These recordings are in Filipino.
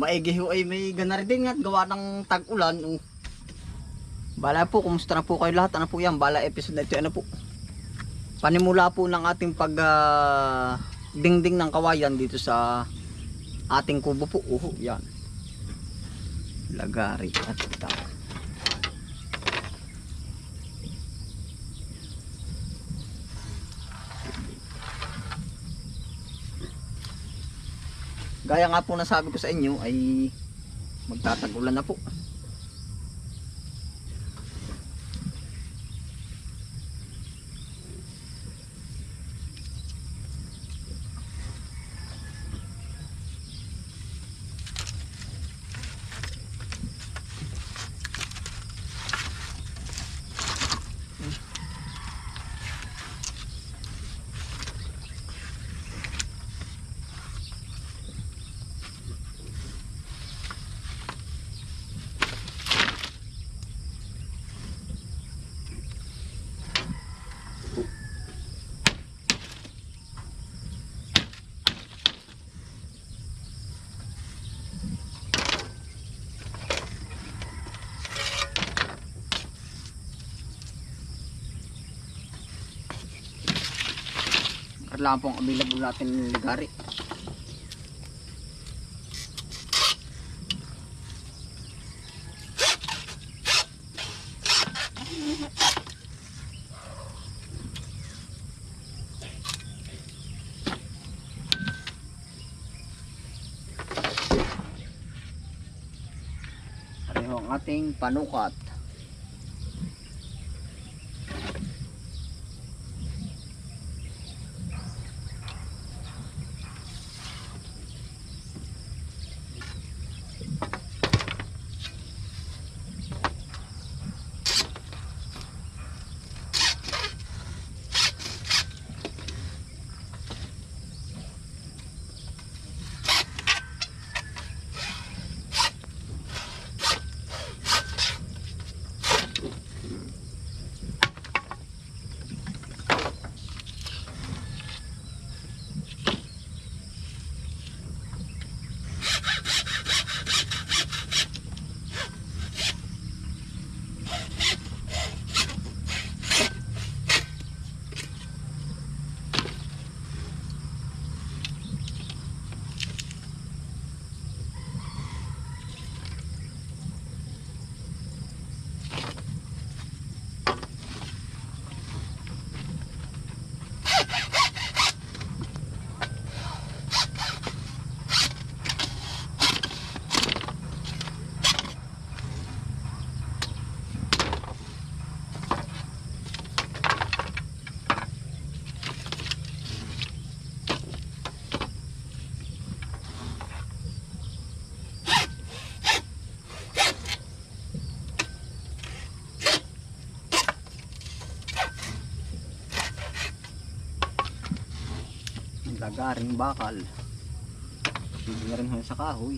maigi ho ay may ganar din nga gawa ng tag-ulan. Oh. Bala po, kumusta na po kayo lahat? Ano po yan? Bala episode na ito, ano po? Panimula po ng ating pag ah, dingding ng kawayan dito sa ating kubo po. Uho, yan. Lagari at ito. Gaya nga po nasabi ko sa inyo ay magtatagulan na po. Kailangan pong available natin ng ligari. Pareho ang ating panukat. Ang lagaring bakal. Hindi na rin sa kahoy.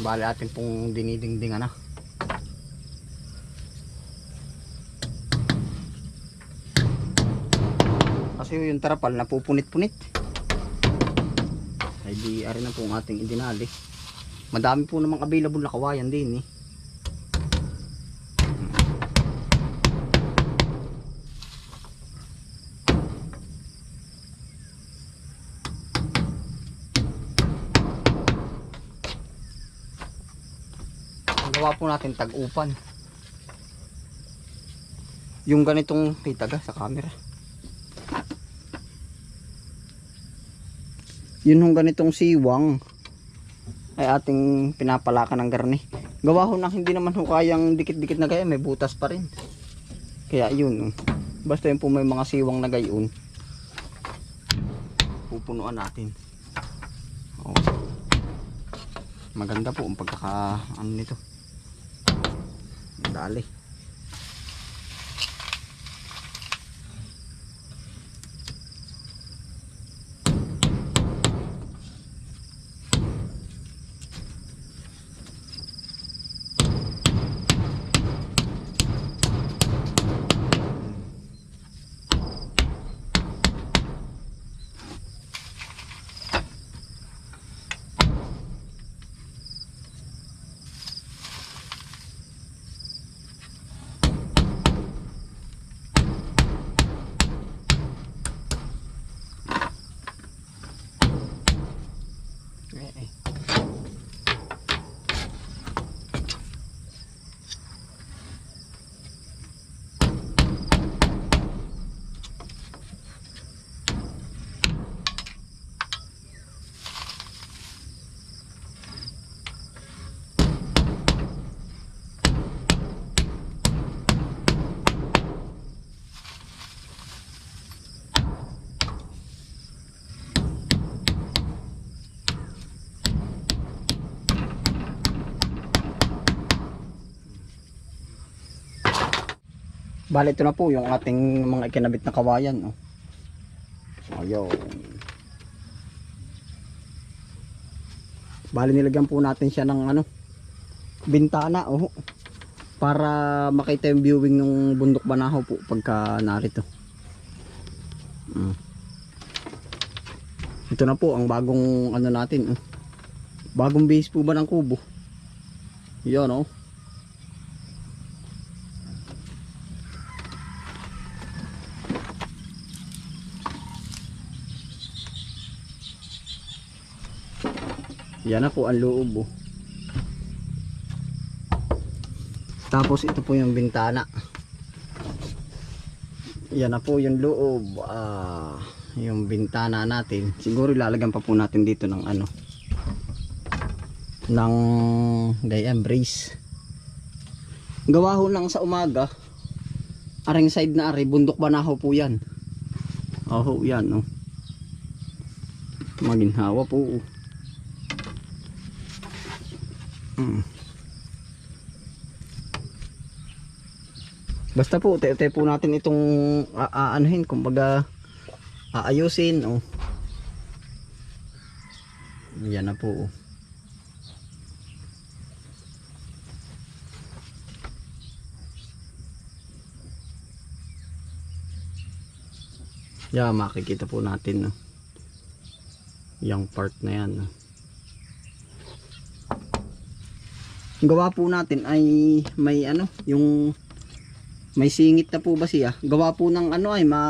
Bali atin pong dinidingdingan na. Kasi yung tarapal napupunit-punit. Ay di ari na po ang ating idinali. Madami po namang available na kawayan din eh. Gawa po natin tag-upan. Yung ganitong kitaga sa camera. Yun yung ganitong siwang ay ating pinapalakan ng garni. Gawa ho na hindi naman ho kayang dikit-dikit na gaya, may butas pa rin. Kaya yun, basta yun po may mga siwang na gayon, pupunuan natin. Oh. Maganda po ang pagkaka ano nito. Dali. Eh, eh. Bali ito na po yung ating mga ikinabit na kawayan. Oh. Ayun. Bali nilagyan po natin siya ng ano, bintana oh, para makita yung viewing ng bundok banahaw po pagka narito. Mm. Ito na po ang bagong ano natin. Oh. Bagong base po ba ng kubo? Yan oh. Yan na po ang loob oh. Tapos ito po yung bintana. Yan na po yung loob. Ah, yung bintana natin. Siguro ilalagyan pa po natin dito ng ano. Ng ganyan brace. Gawa ho lang sa umaga. Aring side na ari, bundok banaho po yan. Oh, yan oh. Maginhawa po. oh. Mm. Basta po, te po natin itong aanuhin, kumbaga aayusin, oh. Yan na po. oh. Yeah, makikita po natin, no. Yung part na yan, no. Gawa po natin ay may ano yung may singit na po ba siya gawa po ng ano ay ma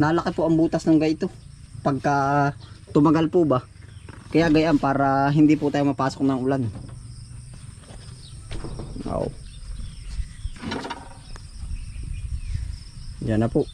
nalaki po ang butas ng gaito pagka tumagal po ba kaya gayaan para hindi po tayo mapasok ng ulan oh. Yan na po.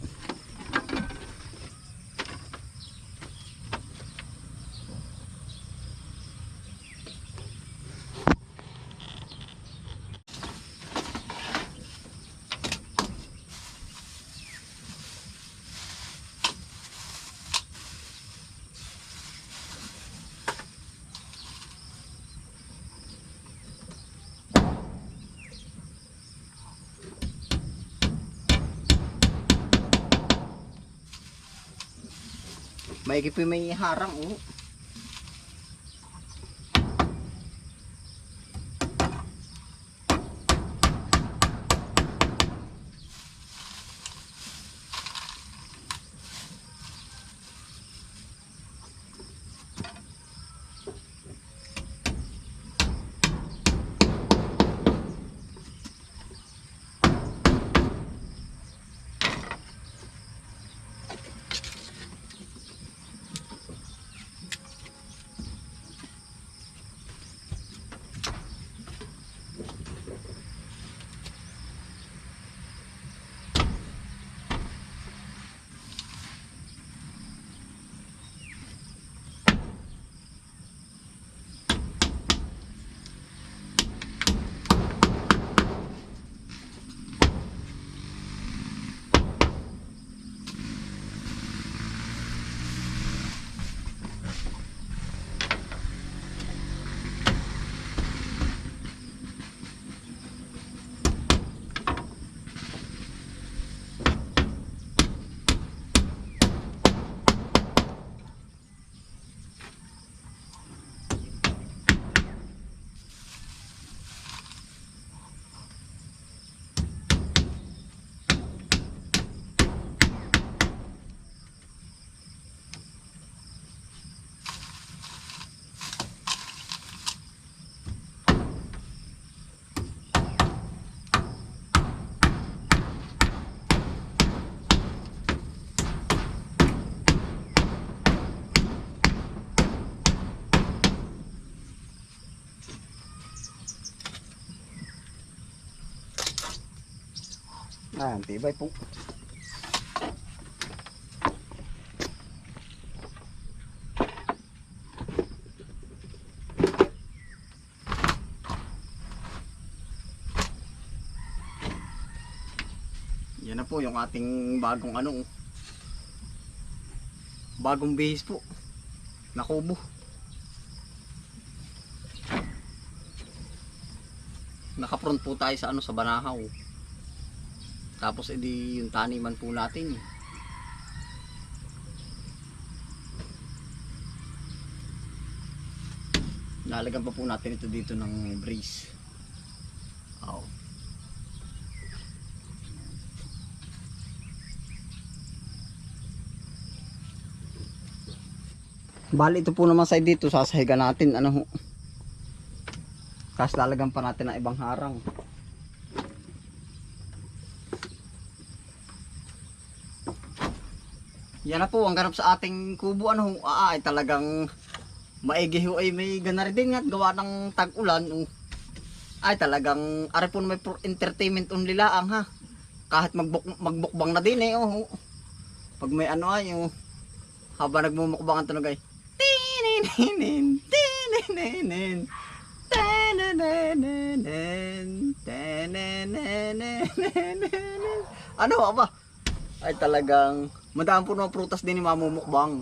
May po may harang oh. Ah, tibay po. Yan na po yung ating bagong ano. Bagong bihis po. Nakubo. Naka-front po tayo sa ano sa Banahaw. Tapos edi yung taniman po natin. eh. Pa po natin ito dito ng brace. Oh. Bali ito po naman side dito sasahigan natin ano. Tapos lalagyan pa natin ng ibang harang. Yan na po ang ganap sa ating kubo ano. Ah, ay talagang maigi ho ay may ganar din nga gawa ng tag-ulan. oh. Ay talagang ari po may entertainment only laang ha. Kahit magbuk magbukbang na din eh oh. Pag may ano ay oh. Habang nagmumukbang ang tunog ay Tininin, tininin, tananananan, tananananan. Ano ba ba? Ay talagang madami po ng prutas din ni mamumukbang.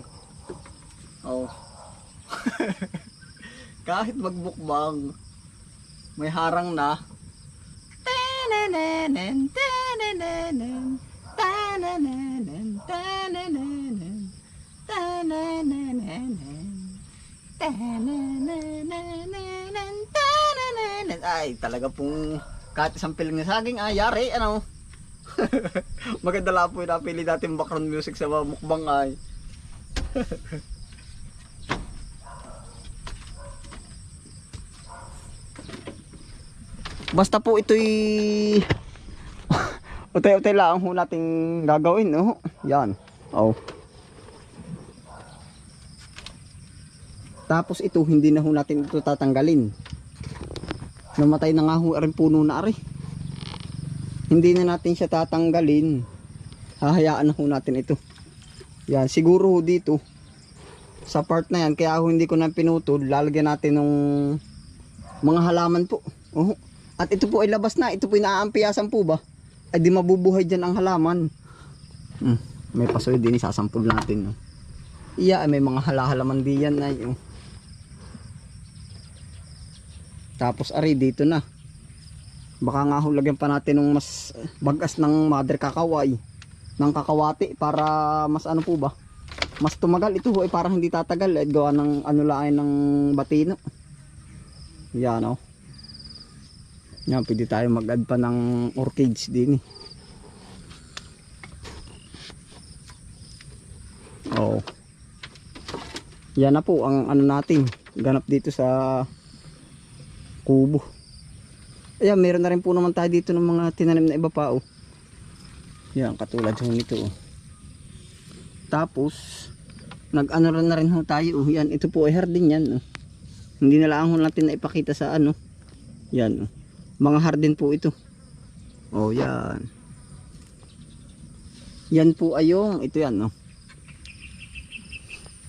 Oh. Kahit magbukbang, may harang na. Tanananan, tanananan, tanananan, tanananan, tanananan, tanananan, tanananan. Ay, talaga pong kahit isang piling na saging, ay, yari, ano. Maganda lang po yung napili natin background music sa mga mukbang ay. Basta po ito'y utay-utay lang ho nating gagawin, no? Yan. Oh. Tapos ito, hindi na ho natin ito tatanggalin. Namatay na nga ho rin puno na ari. Hindi na natin siya tatanggalin. hahayaan na ho natin ito. Yan, siguro ho dito, sa part na yan, kaya ho hindi ko na pinutol, lalagyan natin ng mga halaman po. Oh. At ito po ay labas na, ito po ay naaampiyasan po ba? Ay di mabubuhay dyan ang halaman. Hmm, may pasoy din, isasampul natin. Oh. Iya, ay may mga halahalaman diyan ay. Oh. Tapos ari dito na. Baka nga ho lagyan pa natin ng mas bagas ng mother kakaway ng kakawati para mas ano po ba? Mas tumagal ito ay parang hindi tatagal at gawa ng ano lain ng batino. Yan oh. Yan, pwede tayo mag-add pa ng orchids din eh. Oo. Yan na po ang ano natin. Ganap dito sa kubo. Ayan, meron na rin po naman tayo dito ng mga tinanim na iba pa oh. Yan, katulad ho nito oh. Tapos, nag-ano rin na rin ho tayo oh. Yan, ito po ay hardin yan oh. Hindi na lang ho natin na ipakita sa ano. Yan oh. Mga hardin po ito. Oh, yan. Yan po ay yung, ito yan oh.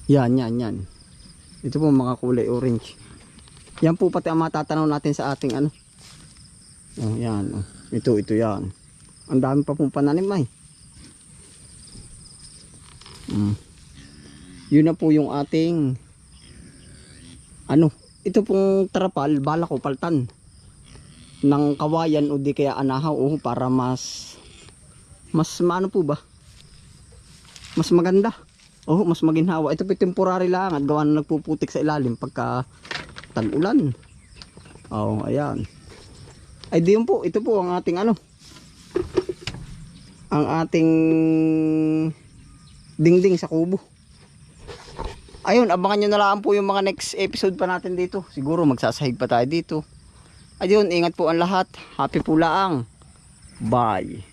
Yan, yan, yan. Ito po mga kulay orange. Yan po pati ang matatanaw natin sa ating ano. Oh, yan. Ito, ito yan. Ang dami pa pong pananim ay. Mm. Yun na po yung ating ano, ito pong trapal, bala ko paltan ng kawayan o di kaya anahaw oh, para mas mas maano po ba? Mas maganda. Oh, mas maginhawa. Ito po temporary lang at gawa na nagpuputik sa ilalim pagka tag-ulan. Oh, ayan. Ay di yun po, ito po ang ating ano. Ang ating dingding sa kubo. Ayun, abangan nyo na lang po yung mga next episode pa natin dito. Siguro magsasahig pa tayo dito. Ayun, ingat po ang lahat. Happy po laang. Bye.